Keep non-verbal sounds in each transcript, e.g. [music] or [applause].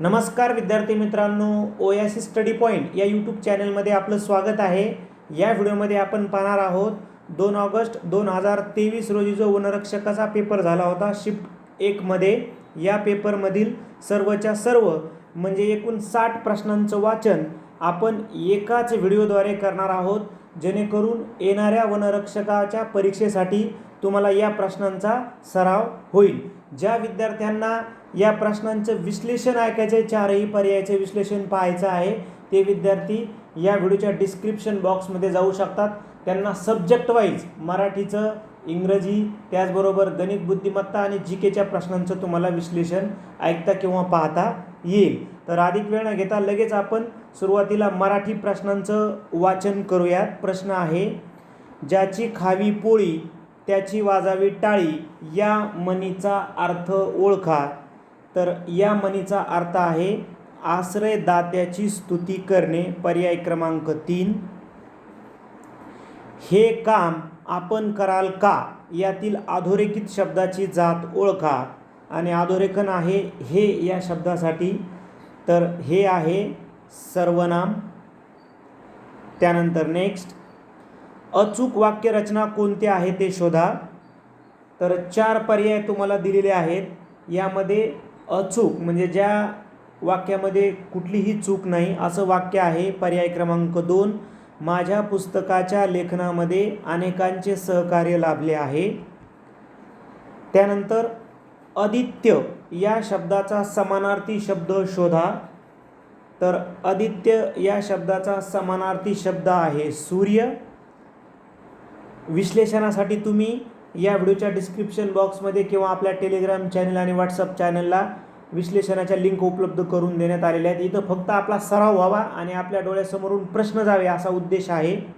नमस्कार विद्यार्थी मित्रांनो ओयासी स्टडी पॉईंट या यूट्यूब चॅनलमध्ये आपलं स्वागत आहे. या व्हिडिओमध्ये आपण पाहणार आहोत दोन ऑगस्ट दोन हजार तेवीस रोजी जो वनरक्षकाचा पेपर झाला होता शिफ्ट एकमध्ये या पेपरमधील सर्वच्या सर्व म्हणजे एकूण साठ प्रश्नांचं वाचन आपण एकाच व्हिडिओद्वारे करणार आहोत. जेणेकरून येणाऱ्या वनरक्षकाच्या परीक्षेसाठी तुम्हाला या प्रश्नांचा सराव होईल. ज्या विद्यार्थ्यांना या प्रश्नांचं विश्लेषण ऐकायचं आहे चारही पर्यायाचे विश्लेषण पाहायचं आहे. ते विद्यार्थी या व्हिडिओच्या डिस्क्रिप्शन बॉक्समध्ये जाऊ शकतात. त्यांना सब्जेक्ट वाईज मराठीचं इंग्रजी त्याचबरोबर गणित बुद्धिमत्ता आणि जी केच्या प्रश्नांचं तुम्हाला विश्लेषण ऐकता किंवा पाहता येईल. तर अधिक वेळ न घेता लगेच आपण सुरुवातीला मराठी प्रश्नांचं वाचन करूयात. प्रश्न आहे ज्याची खावी पोळी त्याची वाजावी टाळी या मनीचा अर्थ ओळखा. तर या मनीचा अर्थ आहे आश्रयदात्याची स्तुती करणे पर्याय क्रमांक तीन. हे काम आपण कराल का? यातील अधोरेखित शब्दाची जात ओळखा. आणि अधोरेखन आहे हे या शब्दासाठी. तर हे आहे सर्वनाम. त्यानंतर नेक्स्ट अचूक वाक्यरचना कोणती आहे ते शोधा. तर चार पर्याय तुम्हाला दिलेले आहेत. यामध्ये अचूक म्हणजे ज्या वाक्यामध्ये कुठलीही चूक नाही असं वाक्य आहे पर्याय क्रमांक दोन. माझ्या पुस्तकाच्या लेखनामध्ये अनेकांचे सहकार्य लाभले आहे. त्यानंतर आदित्य या शब्दाचा समानार्थी शब्द शोधा. तर आदित्य या शब्दाचा समानार्थी शब्द आहे सूर्य. विश्लेषणासाठी तुम्ही या व्हिडिओच्या डिस्क्रिप्शन बॉक्समध्ये किंवा आपल्या टेलिग्राम चॅनल आणि व्हॉट्सअप चॅनलला विश्लेषणाच्या लिंक उपलब्ध करून देण्यात आलेल्या आहेत. इथं फक्त आपला सराव व्हावा आणि आपल्या डोळ्यासमोरून प्रश्न जावे असा उद्देश आहे.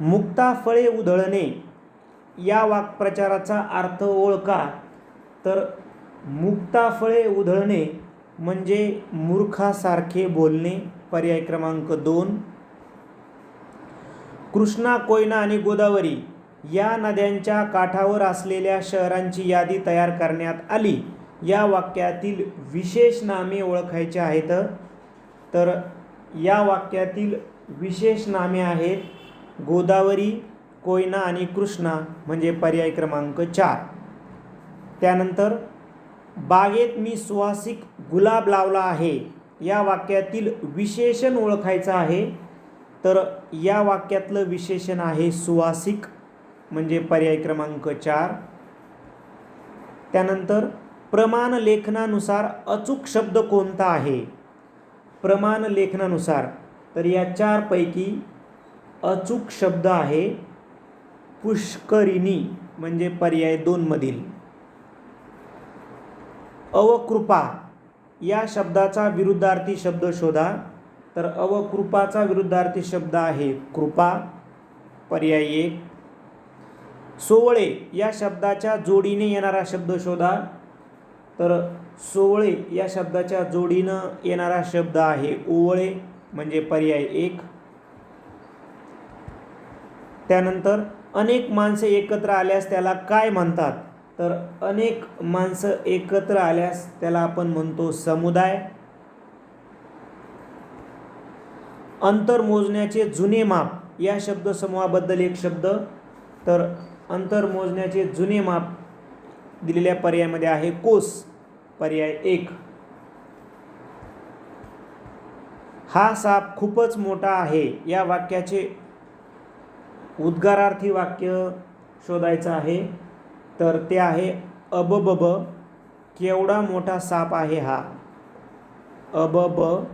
मुक्ता फळे उधळणे या वाक्प्रचाराचा अर्थ ओळखा. तर मुक्ता फळे उधळणे म्हणजे मूर्खासारखे बोलणे. पर्याय क्रमांक दोन. कृष्णा कोयना आणि गोदावरी. या नद्यांच्या काठावर असलेल्या शहरांची यादी तयार करण्यात आली. या वाक्यातील विशेष नामे ओळखायचे आहेत. तर या वाक्यातील विशेष नामे आहेत गोदावरी कोयना आणि कृष्णा म्हणजे पर्याय क्रमांक चार. त्यानंतर बागेत मी सुवासिक गुलाब लावला आहे. या वाक्यातील विशेषण ओळखायचं आहे. तर या वाक्यातलं विशेषण आहे सुवासिक म्हणजे पर्याय क्रमांक चार. त्यानंतर प्रमाण लेखनानुसार अचूक शब्द कोणता आहे? प्रमाण लेखनानुसार तर या चारपैकी अचूक शब्द आहे पुष्करिणी म्हणजे पर्याय दोनमधील अवकृपा या शब्दाचा विरुद्धार्थी शब्द शोधा. तर अवकृपाचा विरुद्धार्थी शब्द आहे कृपा. पर्याय एक. सोवळे या शब्दाच्या जोडीने येणारा शब्द शोधा. तर सोवळे या शब्दाच्या जोडीनं येणारा शब्द आहे ओवळे म्हणजे पर्याय एक. त्यानंतर अनेक माणसे एकत्र आल्यास त्याला काय म्हणतात? तर अनेक माणसं एकत्र आल्यास त्याला आपण म्हणतो समुदाय. अंतर मोजण्याचे जुने माप या शब्दसमूहाबद्दल एक शब्द. तर अंतर मोजण्याचे जुने माप दिलेल्या पर्यायामध्ये आहे. कोस पर्याय एक. हा साप खूपच मोठा आहे. या वाक्याचे उद्गारार्थी वाक्य शोधायचं आहे. तर ते आहे अबब केवढा मोठा साप आहे हा? अबब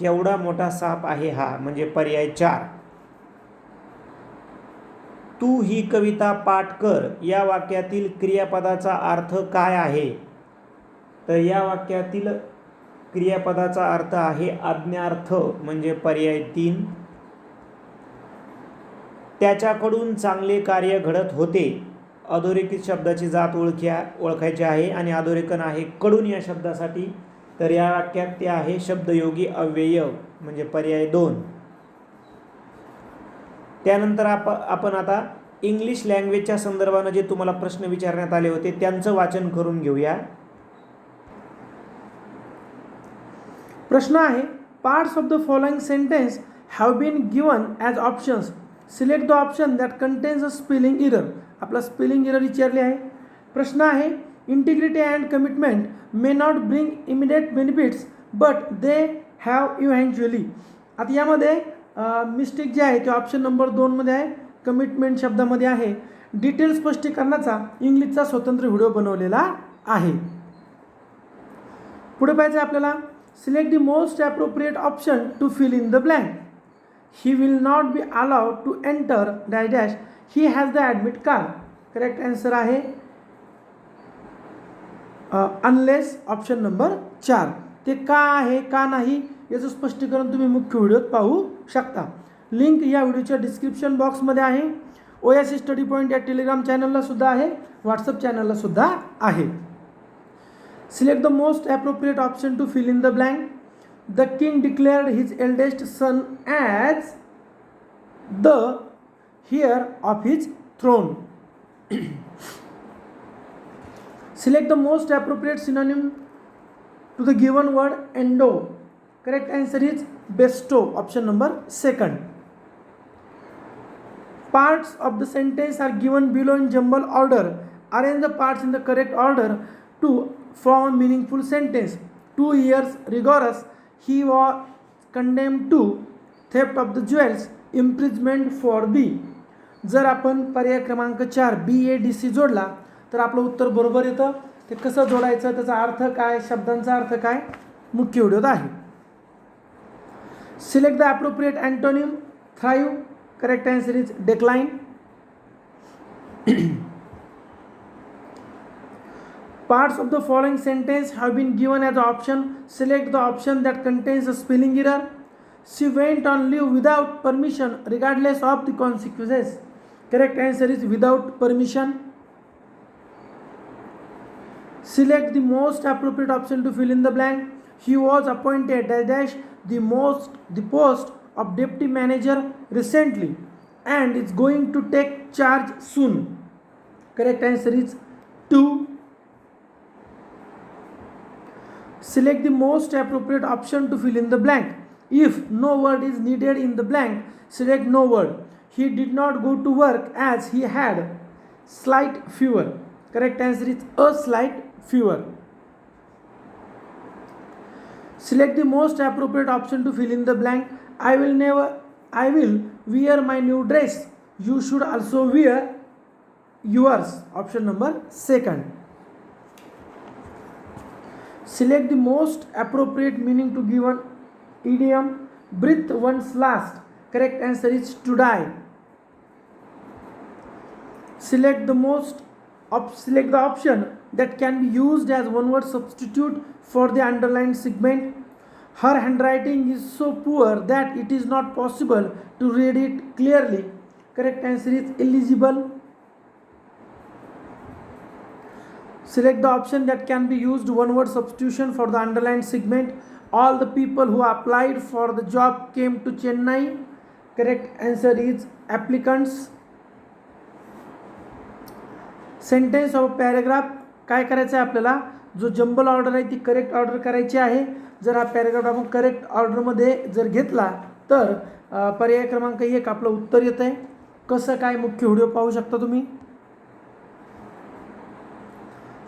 केवढा मोठा साप आहे हा? म्हणजे पर्याय चार. तू ही कविता पाठ कर. या वाक्यातील क्रियापदाचा अर्थ काय आहे? तर या वाक्यातील क्रियापदाचा अर्थ आहे आज्ञार्थ म्हणजे पर्याय तीन. त्याच्याकडून चांगले कार्य घडत होते. अधोरेखित शब्दाची जात ओळख्या ओळखायची आहे आणि अधोरेखन आहे कडून या शब्दासाठी. तर या वाक्यात ते आहे शब्दयोगी अव्यय म्हणजे पर्याय दोन. त्यानंतर आप आपण आता इंग्लिश लँग्वेजच्या संदर्भानं जे तुम्हाला प्रश्न विचारण्यात आले होते त्यांचं वाचन करून घेऊया. प्रश्न आहे parts of the following sentences have been given as options select the option that contains a spelling error आपला स्पेलिंग इरर विचारले आहे. प्रश्न आहे integrity and commitment may not bring immediate benefits but they have eventually आता यामध्ये mistake जे आहे ते ऑप्शन नंबर दोनमध्ये आहे. कमिटमेंट शब्दामध्ये आहे. डिटेल स्पष्टीकरणाचा इंग्लिशचा स्वतंत्र व्हिडिओ बनवलेला आहे. पुढे पाहिजे आपल्याला. Select the most appropriate option to fill in the blank he will not be allowed to enter dash dash he has the admit card correct answer आहे. अनलेस ऑप्शन नंबर चार. ते का आहे का नाही याचं स्पष्टीकरण तुम्ही मुख्य व्हिडिओत पाहू शकता. लिंक या व्हिडिओच्या डिस्क्रिप्शन बॉक्समध्ये आहे. ओ एस स्टडी पॉईंट या टेलिग्राम चॅनलला सुद्धा आहे. व्हॉट्सअप चॅनलला सुद्धा आहे. Select the most appropriate option to fill in the blank. The king declared his eldest son as the heir of his throne select the most appropriate synonym to the given word endow. Correct answer is bestow. Option number second. Parts of the sentence are given below in jumble order. Arrange the parts in the correct order to form a meaningful sentence. Two years rigorous. He was condemned to theft of the jewels, imprisonment for the जर आपण पर्याय क्रमांक चार बी A D C जोडला तर आपलं उत्तर बरोबर येतं ते कसं जोडायचं त्याचा अर्थ काय शब्दांचा अर्थ काय मुख्य व्हिडिओत आहे Select the appropriate antonym. Thrive. Correct answer is decline. [clears throat] Parts of the following sentence have been given as option. Select the option that contains a spelling error. She went on leave without permission, regardless of the consequences. Correct answer is without permission. Select the most appropriate option to fill in the blank. He was appointed dash dash the most the post of deputy manager recently and is going to take charge soon. Correct answer is 2. Select the most appropriate option to fill in the blank. If no word is needed in the blank, select no word. He did not go to work as he had slight fever. Correct answer is a slight fever. Select the most appropriate option to fill in the blank. I will never, I will wear my new dress. You should also wear yours. Option number second. Select the most appropriate meaning to given idiom. Breathe once last. Correct answer is to die. Select the most op- select the option that can be used as one word substitute for the underlined segment. Her handwriting is so poor that it is not possible to read it clearly. Correct answer is eligible. Select the option that can be used one word substitution for the underlined segment. All the people who applied for the job came to Chennai. Correct answer is applicants. Sentence of paragraph काय करायचं आहे आपल्याला? जो jumble order आहे ती correct order करायची आहे. जर हा पॅरेग्राफ आपण करेक्ट ऑर्डरमध्ये जर घेतला तर पर्याय क्रमांक एक आपलं उत्तर येतं आहे. कसं काय मुख्य व्हिडिओ पाहू शकता तुम्ही?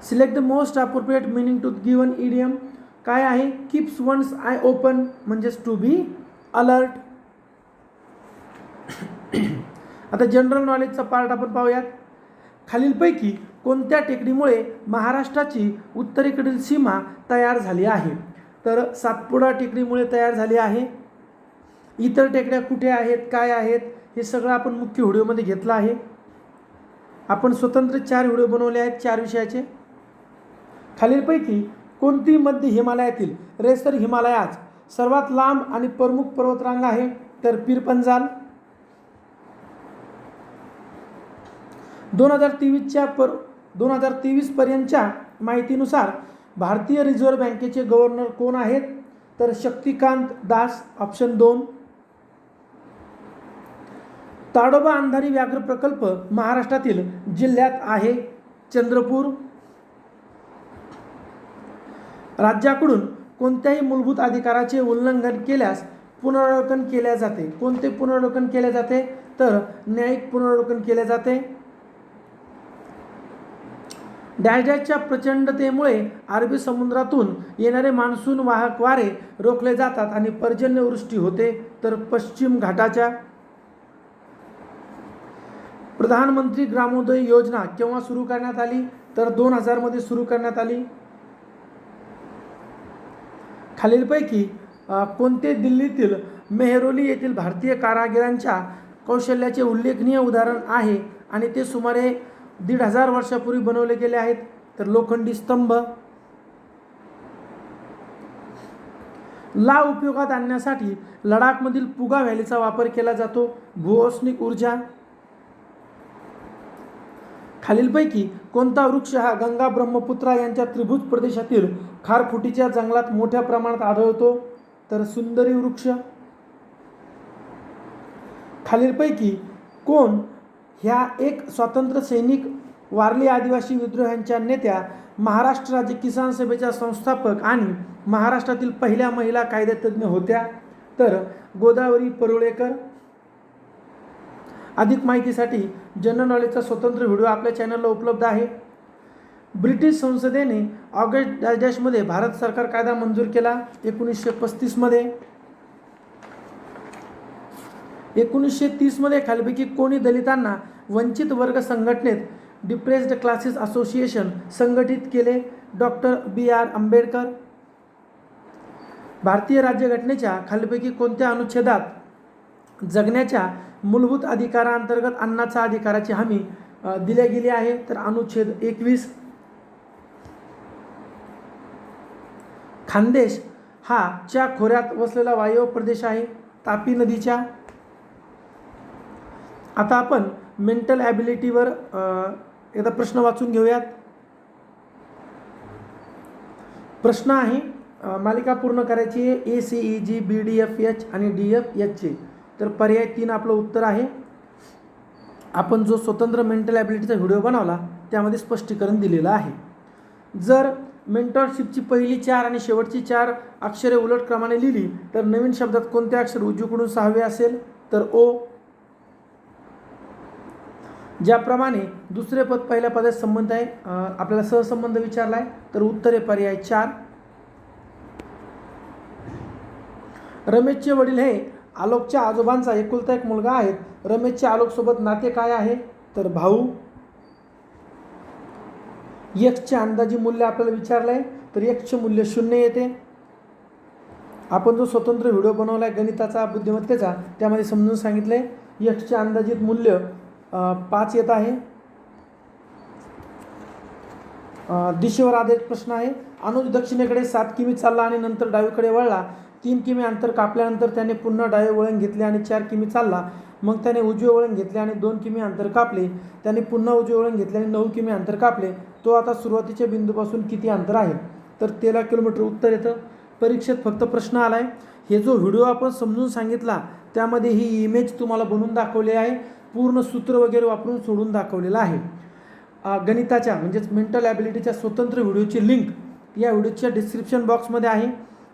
Select the most appropriate meaning to given idiom काय आहे? किप्स वन्स आय ओपन म्हणजेच टू बी अलर्ट आता जनरल नॉलेजचा पार्ट आपण पाहूयात. खालीलपैकी कोणत्या टेकडीमुळे महाराष्ट्राची उत्तरेकडील सीमा तयार झाली आहे? तर सातपुडा टेकडीमुळे तयार झाली आहे. इतर टेकड्या कुठे आहेत? काय आहेत? हे सगळं आपण मुख्य व्हिडिओमध्ये घेतलं आहे. आपण स्वतंत्र चार व्हिडिओ बनवले आहेत चार विषयाचे. खालीलपैकी कोणती मध्य हिमालयातील रेसर हिमालयाज सर्वात लांब आणि प्रमुख पर्वतरांग आहे? तर पीरपंजाल. दोन हजार तेवीसच्या पर दोन हजार तेवीसपर्यंतच्या माहितीनुसार भारतीय रिझर्व्ह बँकेचे गव्हर्नर कोण आहेत? तर शक्तिकांत दास ऑप्शन दोन. ताडोबा अंधारी व्याघ्र प्रकल्प महाराष्ट्रातील जिल्ह्यात आहे चंद्रपूर. राज्याकडून कोणत्याही मूलभूत अधिकाराचे उल्लंघन केल्यास पुनरावलोकन केले जाते. कोणते पुनरावलोकन केले जाते? तर न्यायिक पुनरावलोकन केले जाते. डॅश डॅशच्या प्रचंडतेमुळे अरबी समुद्रातून येणारे मान्सून वाहक वारे रोखले जातात आणि पर्जन्यवृष्टी होते तर पश्चिम घाटाच्या. प्रधानमंत्री ग्रामोदय योजना केव्हा सुरू करण्यात आली? तर दोन हजारमध्ये सुरू करण्यात आली. खालीलपैकी कोणते दिल्लीतील मेहरोली येथील भारतीय कारागिरांच्या कौशल्याचे उल्लेखनीय उदाहरण आहे आणि ते सुमारे दीड हजार वर्षापूर्वी बनवले गेले आहेत तर लोखंडी स्तंभ. ला उपयोगात आणण्यासाठी लडाखमधील पुगा व्हॅलीचा वापर केला जातो भूऔष्णिक ऊर्जा. खालीलपैकी कोणता वृक्ष हा गंगा ब्रह्मपुत्रा यांच्या त्रिभुज प्रदेशातील खारफुटीच्या जंगलात मोठ्या प्रमाणात आढळतो तर सुंदरी वृक्ष. खालीलपैकी कोण ह्या एक स्वातंत्र्य सैनिक वारली आदिवासी विद्रोह्यांच्या नेत्या महाराष्ट्र राज्य किसान सभेच्या संस्थापक आणि महाराष्ट्रातील पहिल्या महिला कायदेतज्ञ होत्या. तर गोदावरी परुळेकर अधिक माहितीसाठी जनरल नॉलेजचा स्वतंत्र व्हिडिओ आपल्या चॅनलला उपलब्ध आहे. ब्रिटिश संसदेने ऑगस्ट डॅशमध्ये भारत सरकार कायदा मंजूर केला एकोणीसशे पस्तीसमध्ये. एकोणीसशे तीसमध्ये खालीपैकी कोणी दलितांना वंचित वर्ग संघटनेत डिप्रेस्ड क्लासेस असोसिएशन संघटित केले? Doctor B R Ambedkar. भारतीय राज्यघटनेच्या खालीपैकी कोणत्या अनुच्छेदात जगण्याच्या मूलभूत अधिकारांतर्गत अन्नाचा अधिकाराची हमी दिली दिल्या गेली आहे? तर अनुच्छेद एकवीस. खानदेश हा च्या खोऱ्यात वसलेला वायव्य प्रदेश आहे. तापी नदीच्या आता आपण मेंटल ॲबिलिटीवर एकदा प्रश्न वाचून घेऊयात. प्रश्न आहे मालिका पूर्ण करायची आहे A C E G B D F H आणि डी एफ एचचे तर पर्याय तीन आपलं उत्तर आहे. आपण जो स्वतंत्र मेंटल ॲबिलिटीचा व्हिडिओ बनवला त्यामध्ये स्पष्टीकरण दिलेलं आहे. जर मेंटॉरशिपची पहिली चार आणि शेवटची चार अक्षरे उलट क्रमाने लिहिली तर नवीन शब्दात कोणते अक्षर उजवीकडून सहावे असेल? तर ओ ज्याप्रमाणे दुसरे पद पहिल्या पदात संबंध आहे आपल्याला सहसंबंध विचारला आहे तर उत्तरे पर्याय चार. रमेशचे वडील हे आलोकच्या आजोबांचा एकुलता एक मुलगा आहेत. रमेशच्या आलोकसोबत नाते काय आहे? तर भाऊ. यक्षचे अंदाजी मूल्य आपल्याला विचारलं आहे तर यक्षचे मूल्य शून्य येते. आपण जो स्वतंत्र व्हिडिओ बनवला आहे गणिताचा बुद्धिमत्तेचा त्यामध्ये समजून सांगितलं आहे यक्षचे अंदाजित मूल्य पाच येत आहे. दिशेवर आधारित प्रश्न आहे. अनुज दक्षिणेकडे सात किमी चालला आणि नंतर डावीकडे वळला. तीन किमी अंतर कापल्यानंतर त्याने पुन्हा डावे वळण घेतले आणि चार किमी चालला. मग त्याने उजवे वळण घेतले आणि दोन किमी अंतर कापले. त्याने पुन्हा उजवे वळण घेतले आणि नऊ किमी अंतर कापले. तो आता सुरुवातीच्या बिंदूपासून किती अंतर आहे? तर तेरा किलोमीटर उत्तर येतं. परीक्षेत फक्त प्रश्न आला आहे हे जो व्हिडिओ आपण समजून सांगितला त्यामध्ये ही इमेज तुम्हाला बनवून दाखवली आहे. पूर्ण सूत्र वगैरे वापरून सोडून दाखवलेलं आहे. गणिताच्या म्हणजेच मेंटल ॲबिलिटीच्या स्वतंत्र व्हिडिओची लिंक या व्हिडिओच्या डिस्क्रिप्शन बॉक्समध्ये आहे.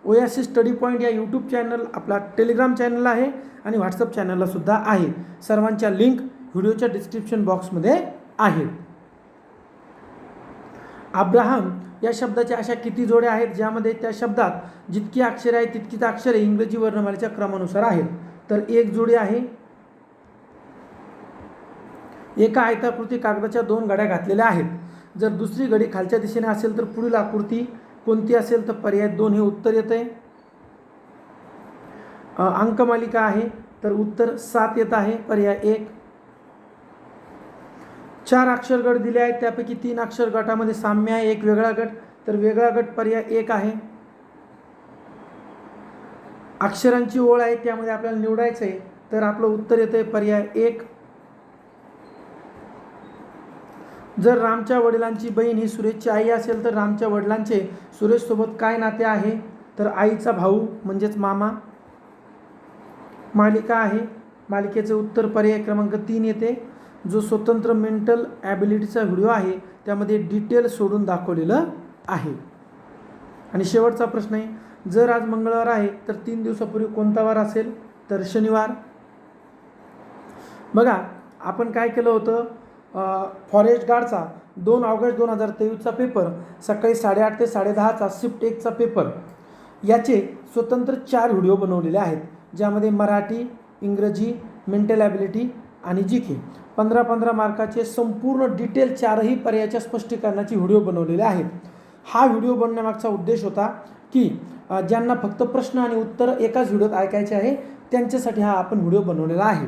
ओयासी स्टडी पॉईंट या यूट्यूब चॅनल आपला टेलिग्राम चॅनल आहे आणि व्हॉट्सअप चॅनललासुद्धा आहे. सर्वांच्या लिंक व्हिडिओच्या डिस्क्रिप्शन बॉक्समध्ये आहे अब्राहम या शब्दाच्या अशा किती जोड्या आहेत ज्यामध्ये त्या शब्दात जितकी अक्षरे आहेत तितकीच अक्षरे इंग्रजी वर्णमालेच्या क्रमानुसार आहेत. तर एक जोडी आहे एका आयताकृती कागदाच्या दोन गड्या घातलेल्या आहेत. जर दुसरी घडी खालच्या दिशेने असेल तर पुढील आकृती कोणती असेल तर पर्याय दोन हे उत्तर येत आहे अंकमालिका आहे तर उत्तर सात येत आहे पर्याय एक. चार अक्षर गट दिले आहेत त्यापैकी तीन अक्षर गटामध्ये साम्य आहे एक वेगळा गट तर वेगळा गट पर्याय एक आहे. अक्षरांची ओळ आहे त्यामध्ये आपल्याला निवडायचं आहे तर आपलं उत्तर येतं आहे पर्याय एक. जर रामच्या वडिलांची बहीण ही सुरेशची आई असेल तर रामच्या वडिलांचे सुरेशसोबत काय नाते आहे? तर आईचा भाऊ म्हणजेच मामा. मालिका आहे. मालिकेचे उत्तर पर्याय क्रमांक तीन येते. जो स्वतंत्र मेंटल ॲबिलिटीचा व्हिडिओ आहे त्यामध्ये डिटेल सोडून दाखवलेलं आहे. आणि शेवटचा प्रश्न आहे. जर आज मंगळवार आहे तर तीन दिवसापूर्वी कोणता वार असेल? तर शनिवार. बघा आपण काय केलं होतं? फॉरेस्ट गार्डचा दोन ऑगस्ट दोन हजार तेवीसचा पेपर सकाळी साडेआठ ते साडेदहाचा शिफ्ट एकचा पेपर. याचे स्वतंत्र चार व्हिडिओ बनवलेले आहेत ज्यामध्ये मराठी इंग्रजी मेंटल ॲबिलिटी आणि जी के पंधरा पंधरा मार्काचे संपूर्ण डिटेल चारही पर्यायाच्या स्पष्टीकरणाचे व्हिडिओ बनवलेले आहेत. हा व्हिडिओ बनण्यामागचा उद्देश होता की ज्यांना फक्त प्रश्न आणि उत्तर एकाच व्हिडिओत ऐकायचे आहे त्यांच्यासाठी हा आपण व्हिडिओ बनवलेला आहे.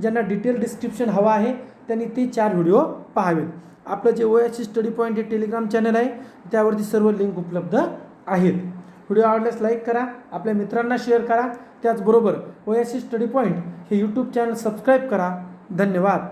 ज्यांना डिटेल डिस्क्रिप्शन हवं आहे त्यांनी ते चार व्हिडिओ पाहावेत. आपलं जे ओ एस स्टडी पॉईंट हे टेलिग्राम चॅनल आहे त्यावरती सर्व लिंक उपलब्ध आहेत. व्हिडिओ आवडल्यास लाईक करा आपल्या मित्रांना शेअर करा. त्याचबरोबर ओ एस स्टडी पॉईंट हे यूट्यूब चॅनल सबस्क्राईब करा. धन्यवाद.